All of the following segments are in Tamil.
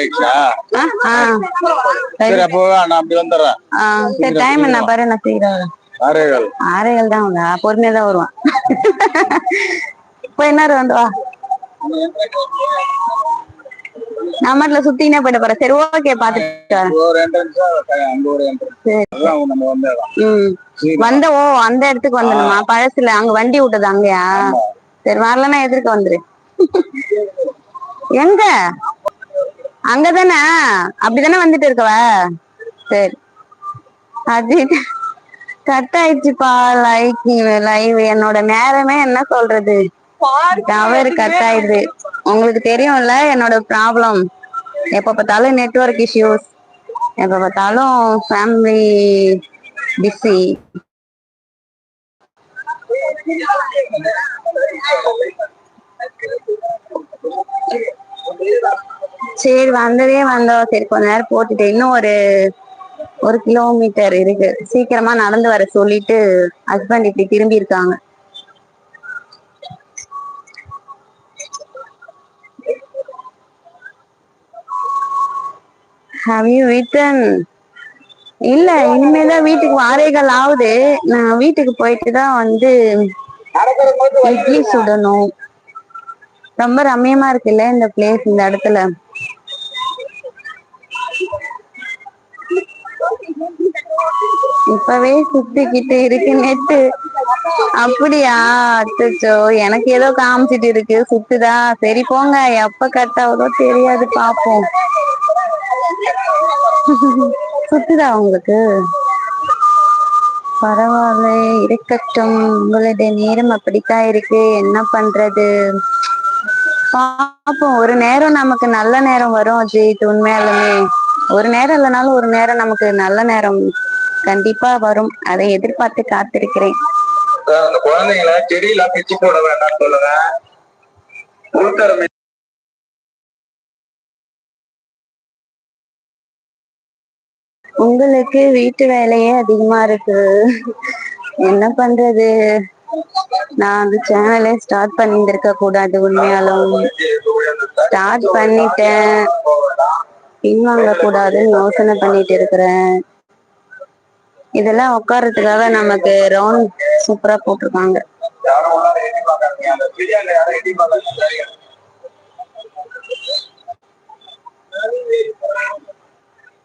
ஆயிடுச்சா? சரி அப்போ நான் அப்படி வந்துடுறேன். சரி டைம் என்ன பாரு நான் சீக்கிரம். ஆரேகால் தான் வந்தா பொறுமையா தான் வருவான். இப்போ என்ன வந்து வா. மட்டும் சுத்தினே போயிட்டு சரி ஓகே பாத்துட்டு வந்த ஓ அந்த இடத்துக்கு வந்துடுமா பழசுல அங்க வண்டி விட்டது அங்கயா? சரி வரலன்னா எதிர்க்க வந்துரு. எங்க? அங்கதானே? அப்படிதானே வந்துட்டு இருக்கவ? சரி. அது கட் ஆயிடுச்சுப்பா லைக் லைவ் என்னோட நேரமே என்ன சொல்றது? டவர் கட் ஆயிடுது. உங்களுக்கு தெரியும்ல என்னோட ப்ராப்ளம் எப்ப பார்த்தாலும் நெட்வொர்க் இஷ்யூஸ் எப்ப பார்த்தாலும் ஃபேமிலி பிஸி சரி வந்ததே வந்தோம். சரி கொஞ்ச நேரம் போட்டுட்டு இன்னும் ஒரு ஒரு கிலோமீட்டர் இருக்கு. சீக்கிரமா நடந்து வர சொல்லிட்டு ஹஸ்பண்ட் இப்படி திரும்பி இருக்காங்க. Have you eaten? இல்ல இனிமேதான் வீட்டுக்கு வாரைகள் ஆகுது. நான் வீட்டுக்கு போயிட்டு தான் வந்து இட்லி சுடணும். ரொம்ப ரம்மியமா இருக்குல்ல இந்த பிளேஸ் இந்த இடத்துல? இப்பவே சுத்திக்கிட்டு இருக்கு நெட்டு அப்படியா? அச்சோ எனக்கு ஏதோ காமிச்சிட்டு இருக்கு. சுத்துதா? சரி போங்க. எப்ப கட் ஆகுதோ தெரியாது பாப்போம். சுத்துதா உங்களுக்கு? பரவாயில்ல. இருக்கட்டும். உங்களுடைய நேரம் அப்படித்தான் இருக்கு. என்ன பண்றது? பாப்போம். ஒரு நேரம் நமக்கு நல்ல நேரம் வரும் அஜித் உண்மையாலுமே. ஒரு நேரம் இல்லைனாலும் ஒரு நேரம் நமக்கு நல்ல நேரம் கண்டிப்பா வரும். அதை எதிர்பார்த்து காத்திருக்கிறேன். அந்த குழந்தைங்கள செடியெல்லாம் பிச்சு போட வேண்டாம்னு சொல்லுங்க உள்தரம் உங்களுக்கு வீட்டு வேலையே அதிகமா இருக்கு. என்ன பண்றது? நான் அந்த சேனலே ஸ்டார்ட் பண்ணியிருந்திருக்க கூடாது உண்மையாலும். ஸ்டார்ட் பண்ணிட்டேன். பின்வாங்க கூடாதுன்னு யோசனை பண்ணிட்டு இருக்கிறேன். இதெல்லாம் உட்கார்றதுக்காக நமக்கு ரவுண்ட் சூப்பரா போட்டிருக்காங்க.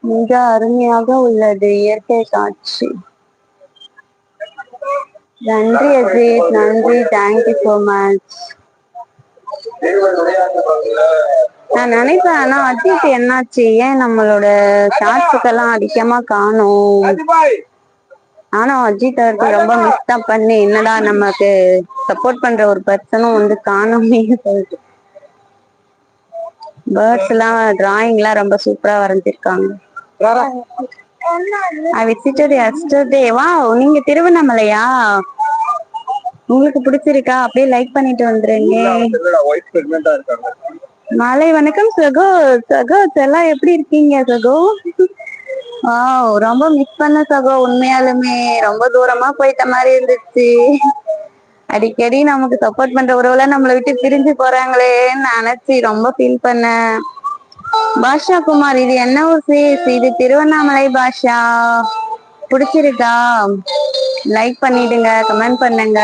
மிக அருமையாக உள்ளது இயற்கை காட்சி. நன்றி அஜித். நன்றி. தேங்க்யூ சோ மச் நான் நினைப்பேன் ஆனா அஜித் என்னாச்சு? ஏன் நம்மளோட ஷார்ட்ஸுக்கெல்லாம் அதிகமா காணும்? ஆனா அஜித் அவர்கள் ரொம்ப மிஸ் தான் பண்ணி என்னடா நமக்கு சப்போர்ட் பண்ற ஒரு பர்சனும் வந்து காணுமே சொல்லிட்டு. பேர்ட்ஸ் எல்லாம் டிராயிங் எல்லாம் ரொம்ப சூப்பரா வரைஞ்சிருக்காங்க. ஐ விசிட்டட் எஸ்டர்டே வா நீங்க திருவண்ணாமலையா? உங்களுக்கு பிடிச்சிருக்கா? அப்படியே லைக் பண்ணிட்டு வந்துருங்க. மாலை வணக்கம் சகோ சகோ எல்லாம் எப்படி இருக்கீங்க சகோ? ரொம்ப மிஸ் பண்ண சகோ. உண்மையாலுமே ரொம்ப தூரமா போயிட்ட மாதிரி இருந்துச்சு. அடிக்கடி நமக்கு சப்போர்ட் பண்ற உறவுல நம்மளை விட்டு பிரிஞ்சு போறாங்களேன்னு நினைச்சு ரொம்ப ஃபீல் பண்ணேன் பாஷா குமார் இது என்ன ஊர் sis? இது திருவண்ணாமலை பாஷா. பிடிச்சிருக்கா? லைக் பண்ணிடுங்க கமெண்ட் பண்ணுங்க.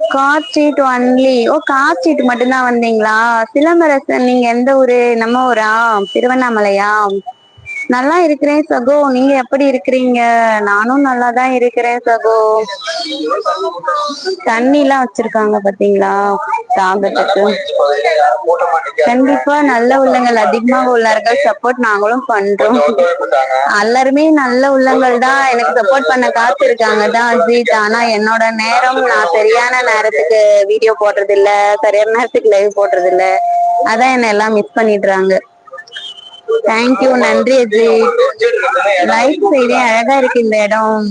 Car street only oh car street மட்டும்தான் வந்தீங்களா? சிலம்பரசன் நீங்க எந்த ஊரு? நம்ம ஊரா? திருவண்ணாமலையா? நல்லா இருக்கிறேன் சகோ. நீங்க எப்படி இருக்கிறீங்க? நானும் நல்லா தான் இருக்கிறேன் சகோ. தண்ணி எல்லாம் வச்சிருக்காங்க பாத்தீங்களா? தாகத்துக்கு. கண்டிப்பா நல்ல உள்ளங்கள் அதிகமாக உள்ளார்கள். சப்போர்ட் நாங்களும் பண்றோம். எல்லாருமே நல்ல உள்ளங்கள் தான். எனக்கு சப்போர்ட் பண்ண காத்திருக்காங்க தான் அஜித். ஆனா என்னோட நேரம் நான் சரியான நேரத்துக்கு வீடியோ போடுறது இல்ல சரியான நேரத்துக்கு லைவ் போடுறது இல்ல அதான் என்ன எல்லாம் மிஸ் பண்ணிடுறாங்க. தேங்க்யூ நன்றி அஜித் லைஃப் சைடே அழகா இருக்கு இந்த இடம்.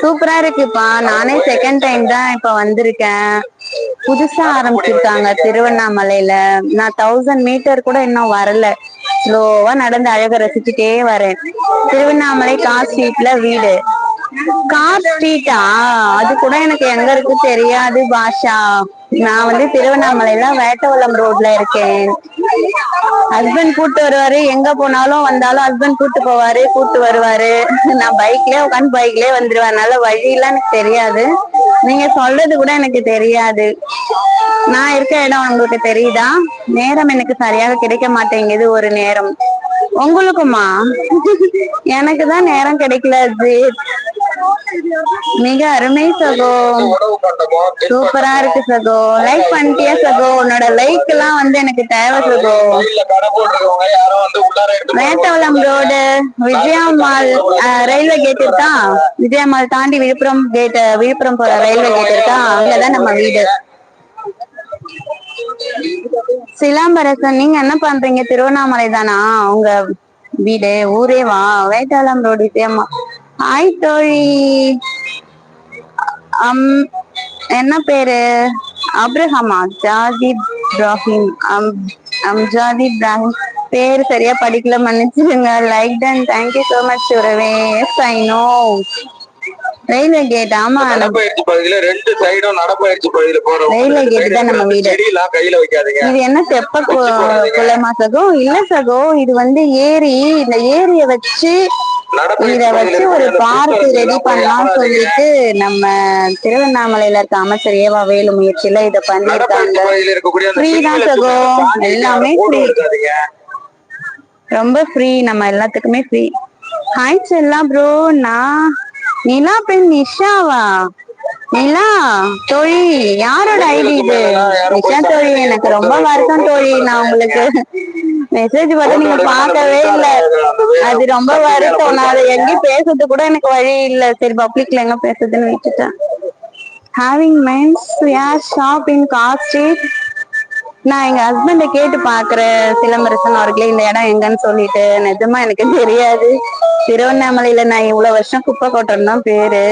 சூப்பரா இருக்குப்பா. நானே செகண்ட் டைம் தான் இப்ப வந்திருக்கேன். புதுசா ஆரம்பிச்சிருக்காங்க திருவண்ணாமலையில. நான் தௌசண்ட் மீட்டர் கூட இன்னும் வரல. ஸ்லோவா நடந்து அழக ரசிச்சுட்டே வரேன். திருவண்ணாமலை கார் ஸ்ட்ரீட்ல வீடு. கார் ஸ்ட்ரீட்டா அது கூட எனக்கு எங்க இருக்கு தெரியாது பாஷா. நான் வந்து திருவண்ணாமலையில வேட்டவலம் ரோட்ல இருக்கேன். ஹஸ்பண்ட் கூட்டு வருவாரு. எங்க போனாலும் வந்தாலும் ஹஸ்பண்ட் கூட்டு போவாரு கூட்டு வருவாரு. நான் பைக்லயே உட்காந்து பைக்லயே வந்துருவேன். அதனால வழியெல்லாம் எனக்கு தெரியாது. நீங்க சொல்றது கூட எனக்கு தெரியாது. நான் இருக்க இடம் உங்களுக்கு தெரியுதா? நேரம் எனக்கு சரியாக கிடைக்க மாட்டேங்குது ஒரு நேரம். உங்களுக்குமா? எனக்கு தான் நேரம் கிடைக்கல மிக அருமை சகோ. சூப்பரா இருக்கு சகோ. லைக் பண்ணிட்டியா சகோ? உன்னோட லைக் எல்லாம் வந்து எனக்கு தேவை சகோ. சைடுல மேட்டவளம் ரோடு விஜயமால் ரயில்வே கேட் இருக்கா? விஜயமால் தாண்டி விழுப்புரம் கேட் விழுப்புரம் போற ரயில்வே கேட் இருக்கா? அங்கதான் நம்ம வீடு. சிலாம்பரசன் நீங்க என்ன பண்றீங்க? திருவண்ணாமலை தானா? உங்க வீடு ஊரே வா. வேட்டாளம் ரோடு விஜயமா ஹாய் தோழி அம் என்ன பேரு? அப்ரஹாமா ஜாதி இப்ராஹிம். அம் அம்ஜாதி இப்ராஹிம். பேர் சரியா படிக்கல மன்னிச்சிருங்க. Like ton thank you so much உறவே. Yes I know railway gate ஆமா நடப்பயிற்சி பகுதியில ரெண்டு சைடும் நடப்பயிற்சி பகுதியில போறவங்க ரயில்வே கேட் தான் நம்ம வீடு. கையில வைக்காதீங்க. இது என்ன தெப்ப கு- குளமா சகோ? இல்ல சகோ இது வந்து ஏரி. இந்த ஏரிய வச்சு இத வச்சு ஒரு பார்க் ரெடி போடாதீங்க. சொல்லிட்டு நம்ம திருவண்ணாமலையில இருக்க அமைச்சர் ஏவா வேலு முயற்சியில இத பண்ணிருக்காங்க Free தான் சகோ. எல்லாமே. விடாதீங்க. ரொம்ப ஃப்ரீ நம்ம எல்லாத்துக்குமே ஃப்ரீ ஹாய் செல்லா ப்ரோ நான் நிலா பெண் நிஷாவா நிலா தோழி யாரோட ஐடி இது? நிஷா தோழி எனக்கு ரொம்ப வருத்தம் தோழி நான் உங்களுக்கு மெசேஜ் பார்த்து நீங்க பார்க்கவே இல்ல. அது ரொம்ப வருத்தம். நான் அதை எங்கேயும் பேசுறது கூட எனக்கு வழி இல்ல. சரி பப்ளிக்ல எங்க பேசுறதுன்னு விட்டுட்டேன். ஹேவிங் மென்ஸ் யார் ஷாப் இன் காஸ்ட் நான் எங்க ஹஸ்பண்ட கேட்டு பாக்குறேன் சிலம்பரசன் அவர்களே இந்த இடம் எங்கன்னு சொல்லிட்டு. நிஜமா எனக்கு தெரியாது. திருவண்ணாமலையில நான் இவ்வளவு வருஷம் குப்பை கொட்டணும் தான் பேரு.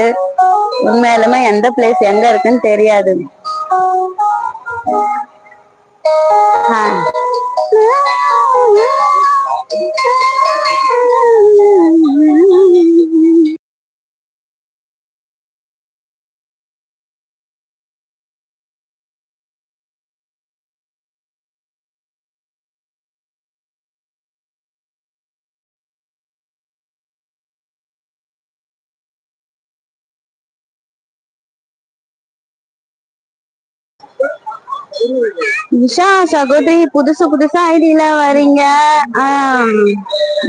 உண்மையிலுமே எந்த பிளேஸ் எங்க இருக்குன்னு தெரியாது ஆ. நிஷா சகோதரி புதுசு புதுசா ஐடியில வரீங்க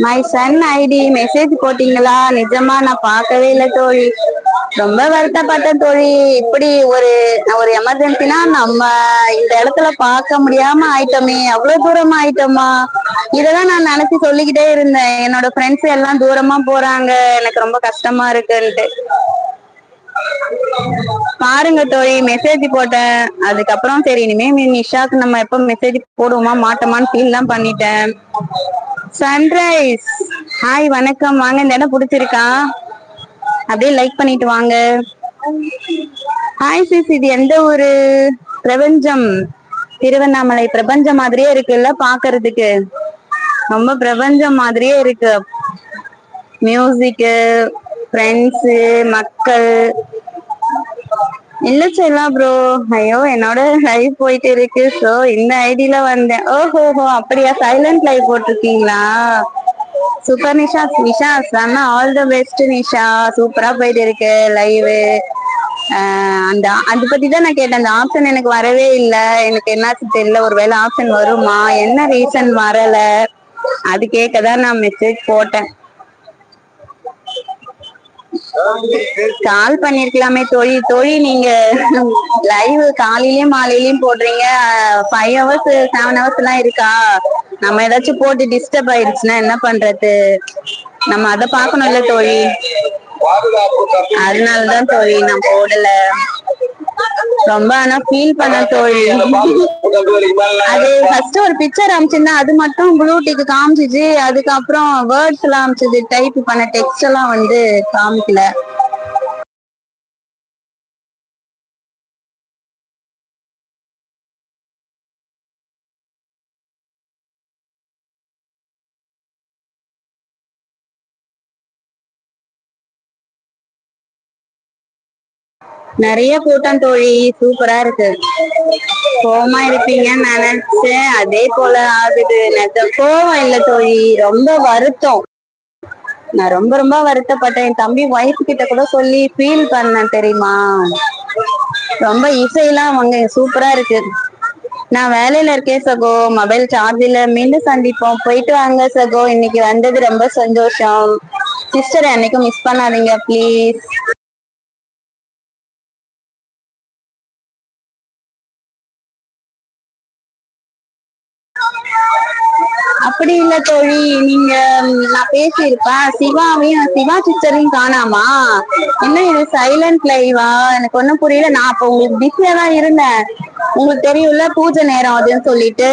மை சன் ஐடி மெசேஜ் போட்டீங்களா? நிஜமா நான் பார்க்கவே இல்லை தோழி. ரொம்ப வருத்தப்பட்டேன் தோழி. இப்படி ஒரு ஒரு எமர்ஜென்சினா நம்ம இந்த இடத்துல பார்க்க முடியாம ஆயிட்டோமே. அவ்வளவு தூரமா ஆயிட்டோமா? இதெல்லாம் நான் நினைச்சு சொல்லிக்கிட்டே இருந்தேன். என்னோட ஃப்ரெண்ட்ஸ் எல்லாம் தூரமா போறாங்க. எனக்கு ரொம்ப கஷ்டமா இருக்குன்ட்டு. பாருங்க தோழி மெசேஜ் போட்டேன். அதுக்கப்புறம் சரி இனிமே நிஷாக்கு நம்ம எப்ப மெசேஜ் போடுவோமா மாட்டோமான்னு ஃபீல் தான் பண்ணிட்டேன். சன்ரைஸ் ஹாய் வணக்கம். வாங்க இந்த இடம் பிடிச்சிருக்கா? அப்படியே லைக் பண்ணிட்டு வாங்க. ஹாய் சிஸ் இது எந்த ஒரு பிரபஞ்சம். திருவண்ணாமலை. பிரபஞ்சம் மாதிரியே இருக்குல்ல பாக்குறதுக்கு? ரொம்ப பிரபஞ்சம் மாதிரியே இருக்கு. மியூசிக்கு ஃப்ரெண்ட்ஸு மக்கள். இல்ல செல்லா ப்ரோ ஐயோ என்னோட லைவ் போயிட்டு இருக்கு. சோ இந்த ஐடியில வந்தேன். ஓஹோஹோ அப்படியா? சைலண்ட் லைவ் போட்டிருக்கீங்களா? சூப்பர் நிஷா நிஷா செம்ம ஆல் த பெஸ்ட் நிஷா. சூப்பரா போயிட்டு இருக்கு லைவ் அந்த அது பத்தி தான் நான் கேட்டேன். அந்த ஆப்ஷன் எனக்கு வரவே இல்லை. எனக்கு என்னாச்சு தெரியல. ஒருவேளை ஆப்ஷன் வருமா? என்ன ரீசன் வரல? அது கேட்க தான் நான் மெசேஜ் போட்டேன். கால் பண்ணிருக்கலாமே தோழி. தோழி நீங்க லைவ் காலையிலயும் மாலையிலயும் போடுறீங்க. ஃபைவ் ஹவர்ஸ் செவன் ஹவர்ஸ் எல்லாம் இருக்கா? நம்ம ஏதாச்சும் போட்டு டிஸ்டர்ப் ஆயிடுச்சுன்னா என்ன பண்றது? நம்ம அத பார்க்கணும்ல தோழி. பாதுகாப்பு அதனாலதான் தோழி நான் போடல. ரொம்ப ஆனா ஃபீல் பண்ண தோழி. அது ஃபர்ஸ்ட் ஒரு பிக்சர் அமிச்சிருந்தா அது மட்டும் ப்ளூ டிக் காமிச்சிச்சு. அதுக்கப்புறம் வேர்ட்ஸ் எல்லாம் அமிச்சது டைப் பண்ண டெக்ஸ்ட் எல்லாம் வந்து காமிக்கல. நிறைய கூட்டம் தோழி. சூப்பரா இருக்கு. கோவமா இருப்பீங்கன்னு நினைச்சேன். அதே போல ஆகுது. நிஜம் கோவம் இல்ல தோழி. ரொம்ப வருத்தம். நான் ரொம்ப ரொம்ப வருத்தப்பட்டேன். என் தம்பி ஒய்ஃப் கிட்ட கூட சொல்லி ஃபீல் பண்ணேன் தெரியுமா? ரொம்ப இசையெல்லாம் அவங்க சூப்பரா இருக்கு. நான் வேலையில இருக்கேன் சகோ. மொபைல் சார்ஜ் இல்ல. மீண்டும் சந்திப்போம். போயிட்டு வாங்க சகோ. இன்னைக்கு வந்தது ரொம்ப சந்தோஷம். சிஸ்டர் என்னைக்கும் மிஸ் பண்ணாதீங்க ப்ளீஸ் அப்படி இல்ல தோழி. நீங்க நான் பேசியிருப்பேன். சிவாவையும் சிவா சிஸ்டரையும் காணாமா? என்ன இது சைலண்ட் லைவா எனக்கு ஒண்ணும் புரியல. நான் அப்ப உங்களுக்கு பிஸியா தான் இருந்தேன். உங்களுக்கு தெரியும்ல பூஜை நேரம் அதுன்னு சொல்லிட்டு.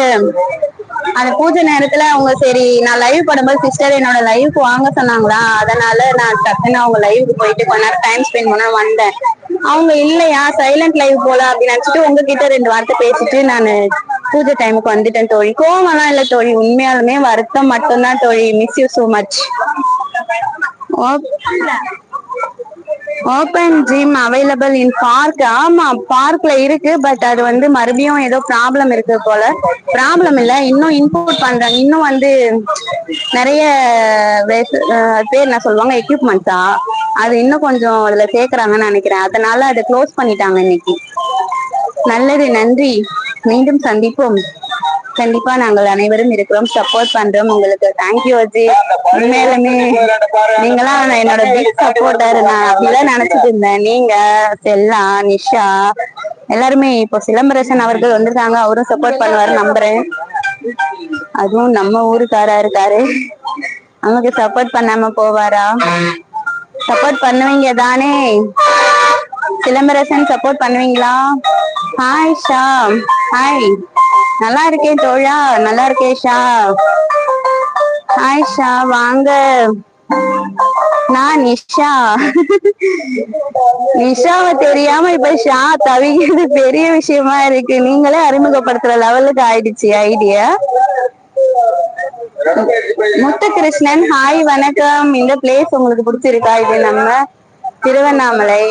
அந்த பூஜை நேரத்துல அவங்க சரி நான் லைவ் படும்போது சிஸ்டர் என்னோட லைவ்க்கு வாங்க சொன்னாங்களா? அதனால நான் டக்குன்னு அவங்க லைவுக்கு போயிட்டு கொஞ்ச நேரம் டைம் ஸ்பெண்ட் பண்ண வந்தேன். அவங்க இல்லையா? சைலண்ட் லைவ் போல அப்படின்னு நினைச்சிட்டு உங்ககிட்ட ரெண்டு வார்த்தை பேசிட்டு நான் பூஜை டைமுக்கு வந்துட்டேன் தோழி. கோவம்லாம் இல்ல தோழி. உண்மையாலுமே வருத்தம் மட்டும்தான் தோழி. Miss you so much open gym available in park ஆமா பார்க்ல இருக்கு. பட் அது வந்து மறுபடியும் ஏதோ ப்ராப்ளம் இருக்கு போல. ப்ராப்ளம் இல்ல. இன்னும் இன்புட் பண்றாங்க இன்னும் வந்து நிறைய பேர் என்ன சொல்லுவாங்க? எக்யூப்மெண்ட்ஸா அது இன்னும் கொஞ்சம் அதுல சேர்க்கறாங்கன்னு நினைக்கிறேன். அதனால அதை க்ளோஸ் பண்ணிட்டாங்க இன்னைக்கு. நல்லது. நன்றி. மீண்டும் சந்திப்போம். கண்டிப்பா நாங்கள் அனைவரும் இருக்கிறோம். சப்போர்ட் பண்றோம். உங்களுக்கு தேங்க்யூ அஜி. உண்மையிலுமே நீங்களாம் என்னோட பிக் சப்போர்ட்டர் நான் அப்படிதான் நினைச்சிட்டு இருந்தேன். நீங்க செல்லா நிஷா எல்லாருமே இப்போ சிலம்பரசன் அவர்கள் வந்திருக்காங்க. அவரும் சப்போர்ட் பண்ணுவாரு நம்புறேன். அதுவும் நம்ம ஊருக்காரா இருக்காரு. அவங்களுக்கு சப்போர்ட் பண்ணாம போவாரா? சப்போர்ட் பண்ணுவீங்க தானே? சிலம்பரசன் சப்போர்ட் பண்ணுவீங்களா? ஹாய் ஷா ஹாய் நல்லா இருக்கேன் தோழா. நல்லா இருக்கேன் ஷா. ஹாய் ஷா. வாங்க. நான் நிஷா. நிஷாவை தெரியாம இப்ப ஷா தவிக்கிறது பெரிய விஷயமா இருக்கு. நீங்களே அறிமுகப்படுத்துற லெவலுக்கு ஆயிடுச்சு ஐடியா முத்தகிருஷ்ணன் ஹாய் வணக்கம். இந்த பிளேஸ் உங்களுக்கு பிடிச்சிருக்கா? இது நம்ம திருவண்ணாமலை.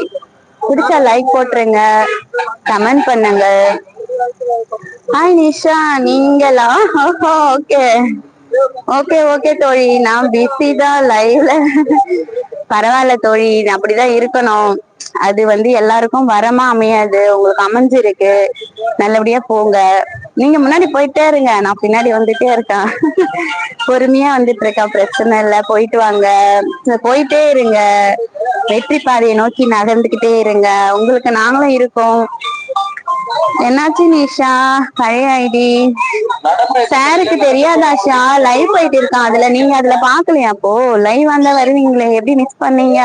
பிடிச்சா லைக் போட்டுருங்க. கமெண்ட் பண்ணுங்க. ஹாய் நிஷா நீங்களா? ஓகே ஓகே ஓகே தோழி. நான் பிஸி தான் லைவ்ல பரவாயில்ல தோழி. அப்படிதான் இருக்கணும். அது வந்து எல்லாருக்கும் வரமா அமையாது. உங்களுக்கு அமைஞ்சிருக்கு. நல்லபடியா போங்க. நீங்க முன்னாடி போயிட்டே இருங்க. நான் பின்னாடி வந்துட்டே இருக்கேன். பொறுமையா வந்துட்டு இருக்கேன். பிரச்சனை இல்ல. போயிட்டு வாங்க. போயிட்டே இருங்க. வெற்றி பாதையை நோக்கி நகர்ந்துகிட்டே இருங்க. உங்களுக்கு நாங்களும் இருக்கோம். என்னாச்சு நிஷா? பழைய ஐடி. சாருக்கு தெரியாதாஷா லைவ் போயிட்டு இருக்கான். அதுல நீங்க அதுல பாக்கலையா அப்போ? லைவ் வந்தா வருவீங்களே. எப்படி மிஸ் பண்ணீங்க?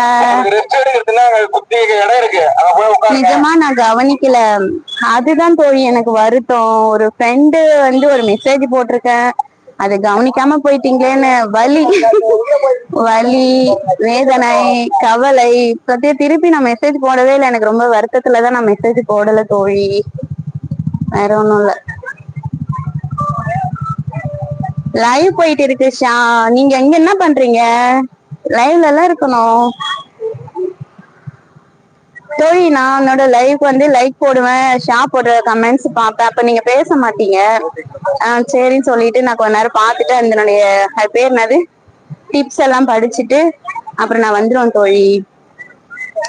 நிஜமா நான் கவனிக்கல. அதுதான் தோழி எனக்கு வருத்தம். ஒரு ஃப்ரெண்டு வந்து ஒரு மெசேஜ் போட்டிருக்கேன். அது கவனிக்காம போயிட்டீங்களேன்னு வலி வலி வேதனை கவலை பத்தி திருப்பி நான் மெசேஜ் போடவே இல்லை. எனக்கு ரொம்ப வருத்தத்துலதான் நான் மெசேஜ் போடல தோழி. வேற ஒண்ணும் இல்ல. லைவ் போயிட்டு இருக்கு ஷா. நீங்க எங்க என்ன பண்றீங்க? லைவ்ல எல்லாம் இருக்கணும். தோழி நான் என்னோட லைவ் வந்து லைக் போடுவேன் ஷாப் போடுற கமெண்ட்ஸ் பார்ப்பேன். அப்ப நீங்க பேச மாட்டீங்க. ஆஹ் சரின்னு சொல்லிட்டு நான் கொஞ்ச நேரம் பார்த்துட்டு அதனுடைய பேர் என்னது? டிப்ஸ் எல்லாம் படிச்சுட்டு அப்புறம் நான் வந்துருவேன் தோழி.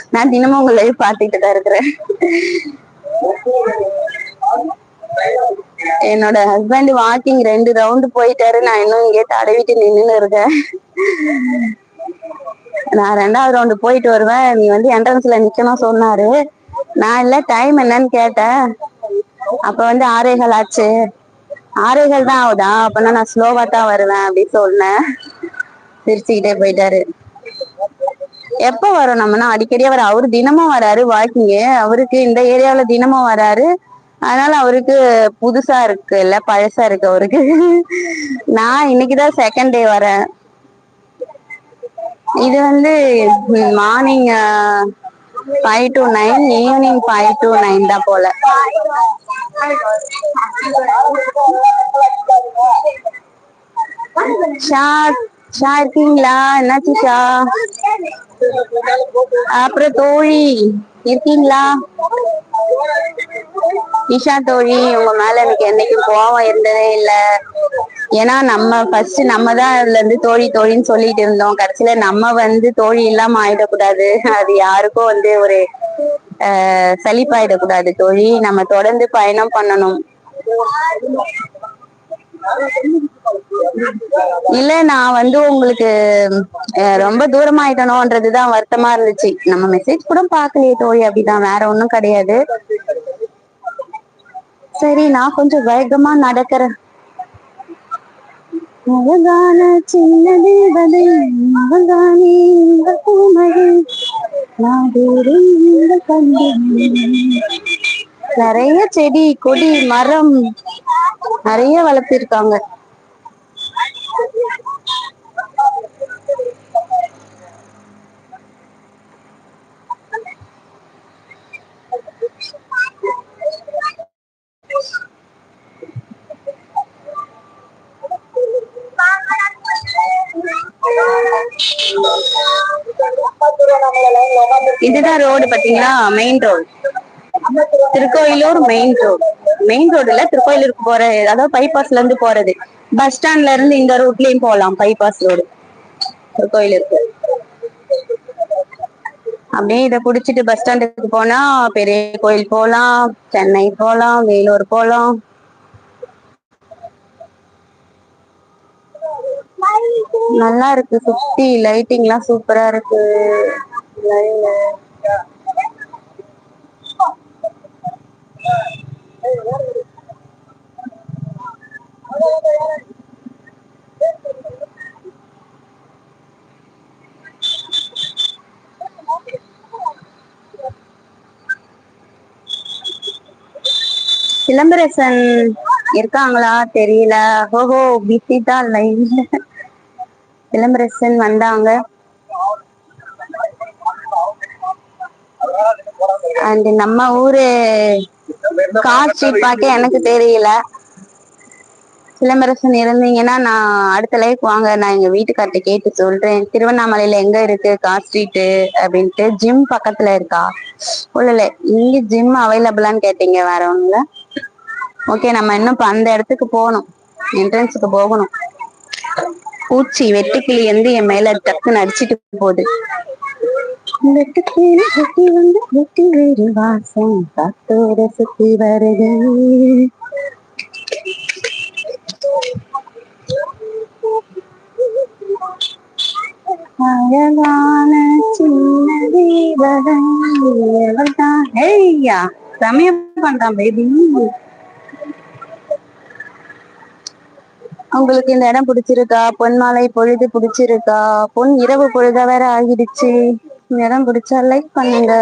நான் தினமும் உங்க லைவ் பார்த்துட்டு தான் இருக்கிறேன். என்னோட ஹஸ்பண்ட் வாக்கிங் ரெண்டு ரவுண்டு போயிட்டாரு. நான் இன்னும் இங்கே தடவிட்டு நின்றுன்னு இருக்கேன். நான் ரெண்டாவது ரவுண்டு போயிட்டு வருவேன். நீ வந்து என்ட்ரன்ஸ்ல நிக்கணும் சொன்னாரு. நான் இல்ல டைம் என்னன்னு கேட்டேன். அப்ப வந்து ஆறேகால் ஆச்சு. ஆறேகால் தான் ஆகுதா. அப்பனா நான் ஸ்லோவா தான் வருவேன் அப்படின்னு சொன்னேன். சிரிச்சுக்கிட்டே போயிட்டாரு. எப்ப வரும் நம்மனா? அடிக்கடி அவர் அவரு தினமும் வராரு வாக்கிங் அவருக்கு இந்த ஏரியாவுல தினமும் வராரு. அதனால அவருக்கு புதுசா இருக்கு இல்ல பழசா இருக்கு அவருக்கு. நான் இன்னைக்குதான் செகண்ட் டே வரேன். இது வந்து morning five to nine evening five to nine தான் போல. ஷா ஷா இருக்கீங்களா? என்னாச்சு ஷா? அப்புறம் தோழி இருக்கீங்களா? நிஷா தோழி உங்க மேல எனக்கு என்னைக்கும் கோவம் இருந்ததே இல்ல. ஏன்னா நம்ம ஃபர்ஸ்ட் நம்ம தான் அதுல இருந்து தோழி தோழின்னு சொல்லிட்டு இருந்தோம். கடைசியில நம்ம வந்து தோழி இல்லாம ஆயிடக்கூடாது. அது யாருக்கும் வந்து ஒரு சலிப்பாயிடக்கூடாது தோழி. நம்ம தொடர்ந்து பயணம் பண்ணணும். இல்ல நான் வந்து உங்களுக்கு ரொம்ப தூரம் தூரமாயிட்டனோன்றதுதான் வருத்தமா இருந்துச்சு. நம்ம மெசேஜ் கூட பாக்கலையே தோழி. அப்படிதான். வேற ஒண்ணும் கிடையாது. சரி நான் கொஞ்சம் வேகமா நடக்கிறேன். அழகான சின்ன தேவதை அவள்தானே இந்த பூமழை நாடோறும் இந்த நிறைய செடி கொடி மரம் நிறைய வளர்த்திருக்காங்க. இதுதான் ரோடு பாத்தீங்களா main road Tirukkoyilur main road main ரோடுல திருக்கோயிலூருக்கு போற அதாவது பைபாஸ்ல இருந்து போறது. பஸ் ஸ்டாண்ட்ல இருந்து இந்த ரூட்லயும் போலாம் பைபாஸ் ரோடு திருக்கோயிலூருக்கு. அப்படியே இதை புடிச்சிட்டு பஸ் ஸ்டாண்டுக்கு போனா பெரிய கோயில் போலாம் சென்னை போலாம் வேலூர் போகலாம் நல்லா இருக்கு. சுத்தி லைட்டிங் எல்லாம் சூப்பரா இருக்கு. சிலம்பரசன் இருக்காங்களா? தெரியல. ஓஹோ பிஸி தான் லைன்ல சிலம்பரசன் வந்தாங்க. அண்ட் நம்ம ஊரு கார் ஸ்ட்ரீட் பார்க்க எனக்கு தெரியல. சிலம்பரசன் இருந்தீங்கன்னா நான் அடுத்த லைஃப் வாங்க நான் எங்க வீட்டுக்கார்ட்ட கேட்டு சொல்றேன். திருவண்ணாமலையில எங்க இருக்கு? கார் ஸ்ட்ரீட் அப்படின்ட்டு ஜிம் பக்கத்துல இருக்கா? இல்ல இல்ல இங்க ஜிம் அவைலபிளான்னு கேட்டீங்க வேற ஒண்ணுல ஓகே நம்ம இன்னும் அந்த இடத்துக்கு போகணும். என்ட்ரன்ஸுக்கு போகணும். பூச்சி வெட்டுக்கிளி வந்து என் மேல டக்குன்னு அடிச்சிட்டு போகுது. வெட்டுக்கிளி வெட்டி வந்து வெட்டி வேறு வாசம். காத்தோட சுத்தி வருது. அழகான சின்ன இவள்தான். ஏய்யா சமயம் பண்றான் பேபி உங்களுக்கு இந்த இடம் பிடிச்சிருக்கா? பொன் மாலை பொழுது பிடிச்சிருக்கா? பொன் இரவு பொழுதா வேற ஆகிடுச்சு. இந்த இடம் பிடிச்சா லைக் பண்ணுங்க.